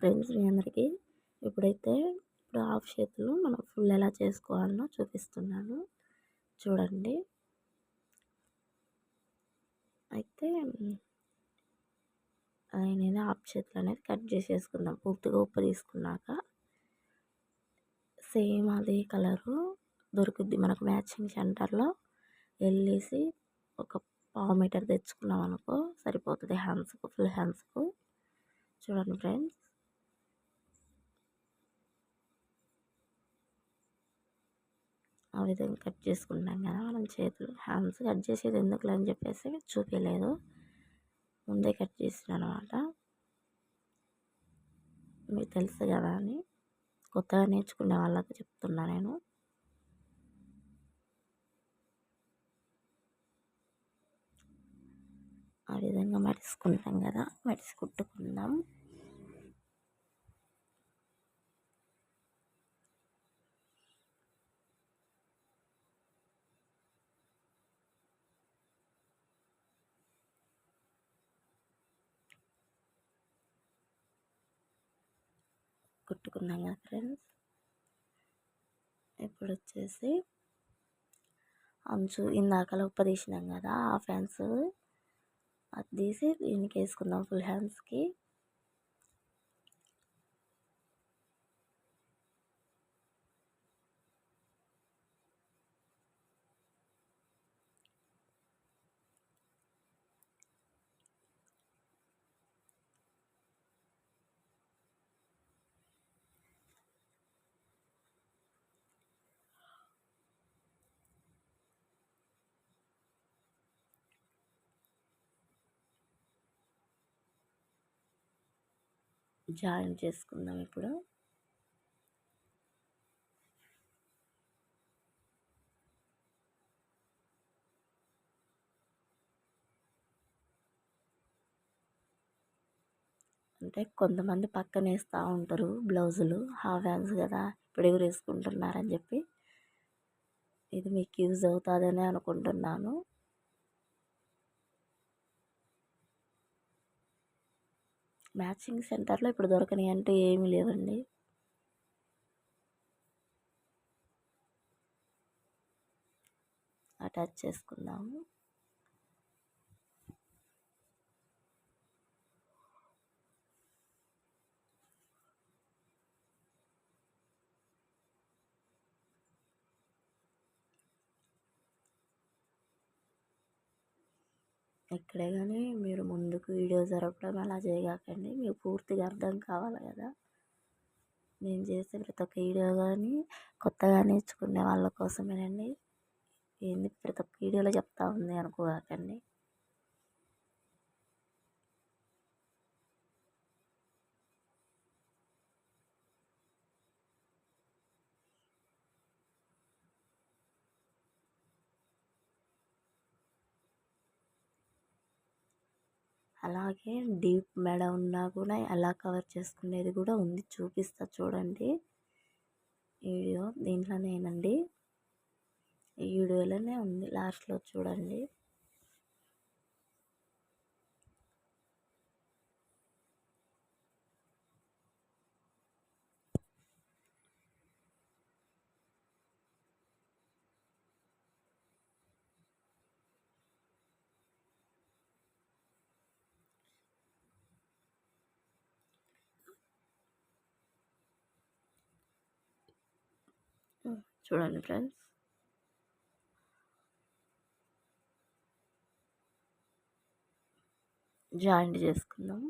Friends మీ అందరికీ ఇప్పుడైతే ఇప్పుడు హాఫ్ చేతులు మనం ఫుల్ ఎలా చేసుకోవాలనో చూపిస్తున్నాను. చూడండి. అయితే నేను హాఫ్ చేతులు అనేది కట్ చేసేసుకుందాం. పూర్తిగా ఉప్పు తీసుకున్నాక సేమ్ అదే కలరు దొరుకుద్ది. మనకు మ్యాచింగ్ సెంటర్లో వెళ్ళేసి ఒక పావు మీటర్ తెచ్చుకున్నాం అనుకో సరిపోతుంది హ్యాండ్స్కు ఫుల్ హ్యాండ్స్కు. చూడండి ఫ్రెండ్స్. ఆ విధంగా కట్ చేసుకుంటాం కదా మనం చేతులు హ్యాండ్స్ కట్ చేసేది ఎందుకులే అని చెప్పేసి చూపించలేదు ముందే కట్ చేసిన అనమాట మీకు తెలుసు కదా అని కొత్తగా నేర్చుకునే వాళ్ళకి చెప్తున్నా నేను. ఆ విధంగా మెడిసుకుంటాం కదా మడిసి కుట్టుకుందాం. కుట్టుకున్నాం కదా ఫ్రెండ్స్. ఇప్పుడు వచ్చేసి అంచు ఇందాకలా ఉప్పదీసినాం కదా ఆ ఫ్యాన్స్ అది తీసి దీనికి వేసుకుందాం ఫుల్ హ్యాండ్స్కి. జాయిన్ చేసుకుందాం ఇప్పుడు. అంటే కొంతమంది పక్కన వేస్తూ ఉంటారు బ్లౌజులు హాఫ్ హ్యాండ్స్ కదా ఇప్పుడు ఎవరు వేసుకుంటున్నారని చెప్పి. ఇది మీకు యూజ్ అవుతుందని అనుకుంటున్నాను. మ్యాచింగ్ సెంటర్లో ఇప్పుడు దొరకని అంటే ఏమీ లేవండి. అటాచ్ చేసుకుందాము. ఎక్కడే కానీ మీరు ముందుకు వీడియో జరపడం అలా చేయకండి. మీకు పూర్తిగా అర్థం కావాలి కదా. నేను చేసే ప్రతి ఒక్క వీడియో కానీ కొత్తగా నేర్చుకునే వాళ్ళ కోసమేనండి. ఏంది ప్రతి ఒక్క వీడియోలో చెప్తా ఉంది అనుకోకండి. అలాగే డీప్ మెడ ఉన్నా కూడా ఎలా కవర్ చేసుకునేది కూడా ఉంది. చూపిస్తా చూడండి. వీడియో దీంట్లోనేనండి. ఈ వీడియోలోనే ఉంది. లాస్ట్లో చూడండి. చూడండి ఫ్రెండ్స్. జాయింట్ చేసుకుందాం.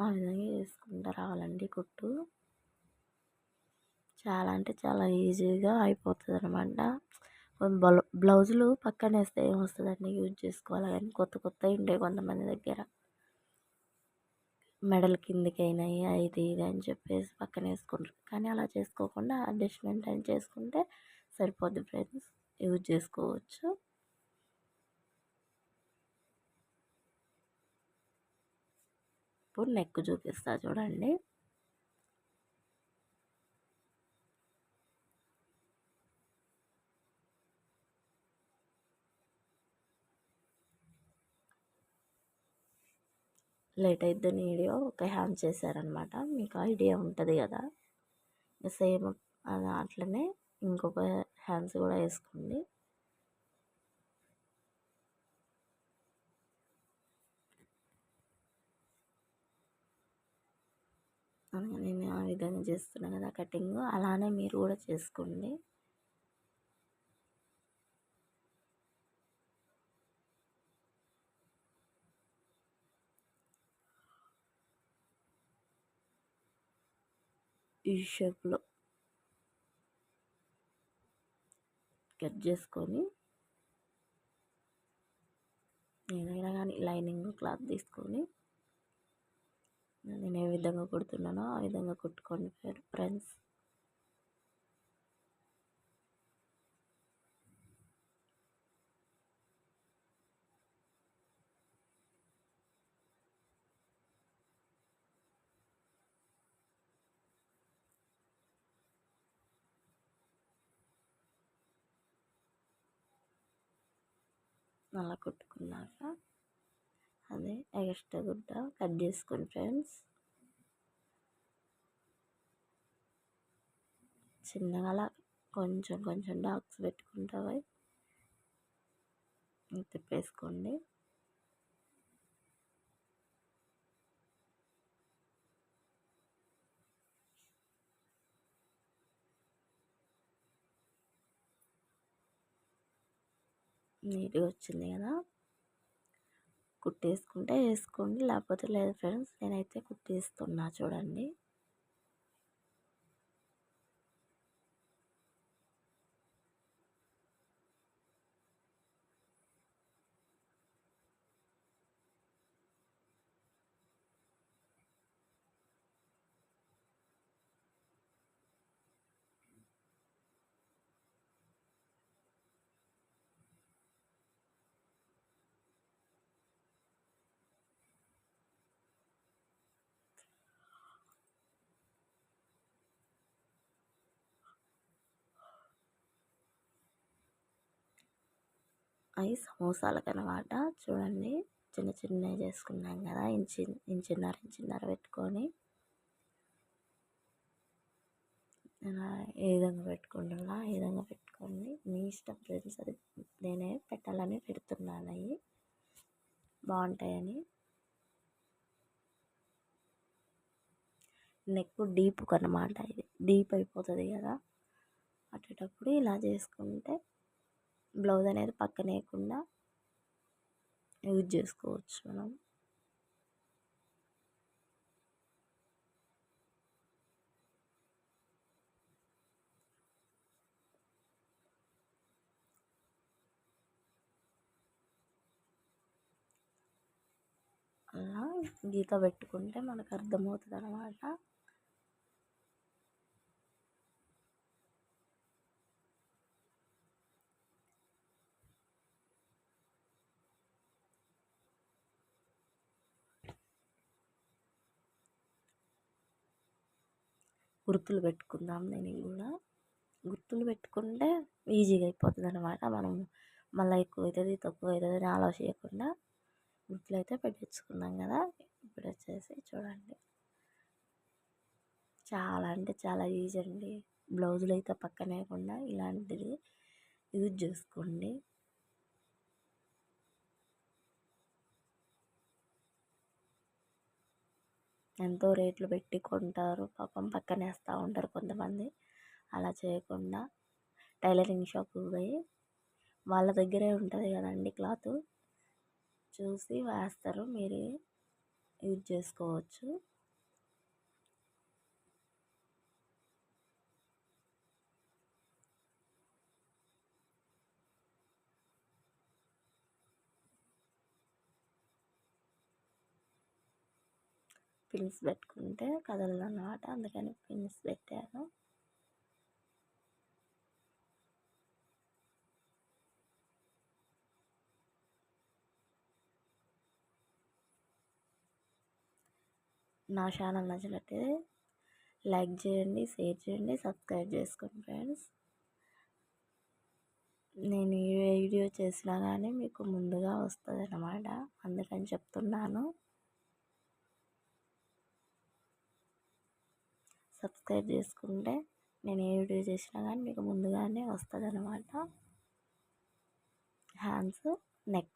ఆ విధంగా వేసుకుంటూ రావాలండి కుట్టు. చాలా అంటే చాలా ఈజీగా అయిపోతుంది అనమాట బ్లౌజులు పక్కన వేస్తే ఏమొస్తుందండి? యూజ్ చేసుకోవాలి కానీ కొత్త కొత్త ఉండే కొంతమంది దగ్గర. మెడల్ కిందకైనాయి అయినాయి అది ఇది అని చెప్పేసి పక్కన వేసుకుంటారు. కానీ అలా చేసుకోకుండా అడ్జస్ట్మెంట్ అని చేసుకుంటే సరిపోద్ది ఫ్రెండ్స్. యూజ్ చేసుకోవచ్చు. ఇప్పుడు నెక్ చూపిస్తా చూడండి. లేట్ అయిద్దని వీడియో ఒక హ్యాండ్ చేశారనమాట మీకు ఐడియా ఉంటుంది కదా. సేమ్ అట్లనే ఇంకొక హ్యాండ్స్ కూడా వేసుకోండి. నేను ఆ విధంగా చేస్తున్నాను కదా కటింగ్. అలానే మీరు కూడా చేసుకోండి. ఈ షేప్లో కట్ చేసుకొని ఏదైనా కానీ లైనింగ్ క్లాత్ తీసుకొని నేను ఏ విధంగా కుడుతున్నానో ఆ విధంగా కుట్టుకోండి ఫ్రెండ్స్ అలా కుట్టుకున్నాక అదే ఎక్స్ట్రా గుడ్డ కట్ చేసుకోండి ఫ్రెండ్స్. చిన్నగా అలా కొంచెం కొంచెం డాక్స్ పెట్టుకుంటావా? తిప్పేసుకోండి. నీట్గా వచ్చింది కదా? కుట్టేసుకుంటే వేసుకోండి. లేకపోతే లేదు ఫ్రెండ్స్ నేనైతే కుట్టేస్తున్నా చూడండి. అవి సమోసాలకు అనమాట చూడండి చిన్న చిన్నవి చేసుకున్నాం కదా ఇంచి ఇంచిన్నర ఇంచిన్నర పెట్టుకొని. ఏ విధంగా పెట్టుకుంటున్నా ఏ విధంగా పెట్టుకోండి. మీ ఇష్టం ఫ్రెండ్స్ అది నేనే పెట్టాలని పెడుతున్నాను అవి బాగుంటాయని. నెక్ డీప్ అనమాట ఇది. డీప్ అయిపోతుంది కదా. అట్టేటప్పుడు ఇలా చేసుకుంటే బ్లౌజ్ అనేది పక్కన వేయకుండా యూజ్ చేసుకోవచ్చు మనం. అలా గీత పెట్టుకుంటే మనకు అర్థమవుతుంది అనమాట గుర్తులు పెట్టుకుందాం నేను కూడా. గుర్తులు పెట్టుకుంటే ఈజీగా అయిపోతుంది అనమాట మనం మళ్ళీ ఎక్కువ అవుతుంది తక్కువ అవుతుంది అని ఆలోచించకుండా గుర్తులు అయితే పెట్టించుకున్నాం కదా. ఇప్పుడు వచ్చేసి చూడండి. చాలా అంటే చాలా ఈజీ అండి. బ్లౌజులు అయితే పక్కనేయకుండా ఇలాంటిది యూజ్ చేసుకోండి. ఎంతో రేట్లు పెట్టి కొంటారు. పాపం పక్కన వేస్తూ ఉంటారు కొంతమంది. అలా చేయకుండా టైలరింగ్ షాప్కి పోయి వాళ్ళ దగ్గరే ఉంటుంది కదండి క్లాత్. చూసి వేస్తారు. మీరు యూజ్ చేసుకోవచ్చు. పిన్స్ పెట్టుకుంటే కదలదు అన్నమాట అందుకని పిన్స్ పెట్టాను. నా ఛానల్ నచ్చినట్టే లైక్ చేయండి షేర్ చేయండి సబ్స్క్రైబ్ చేసుకోండి ఫ్రెండ్స్. నేను ఏ వీడియో చేసినా కానీ మీకు ముందుగా వస్తుంది అన్నమాట అందుకని చెప్తున్నాను. సబ్స్క్రైబ్ చేసుకుంటే నేను ఏ వీడియో చేసినా కానీ మీకు ముందుగానే వస్తుంది అనమాట హ్యాండ్స్ నెక్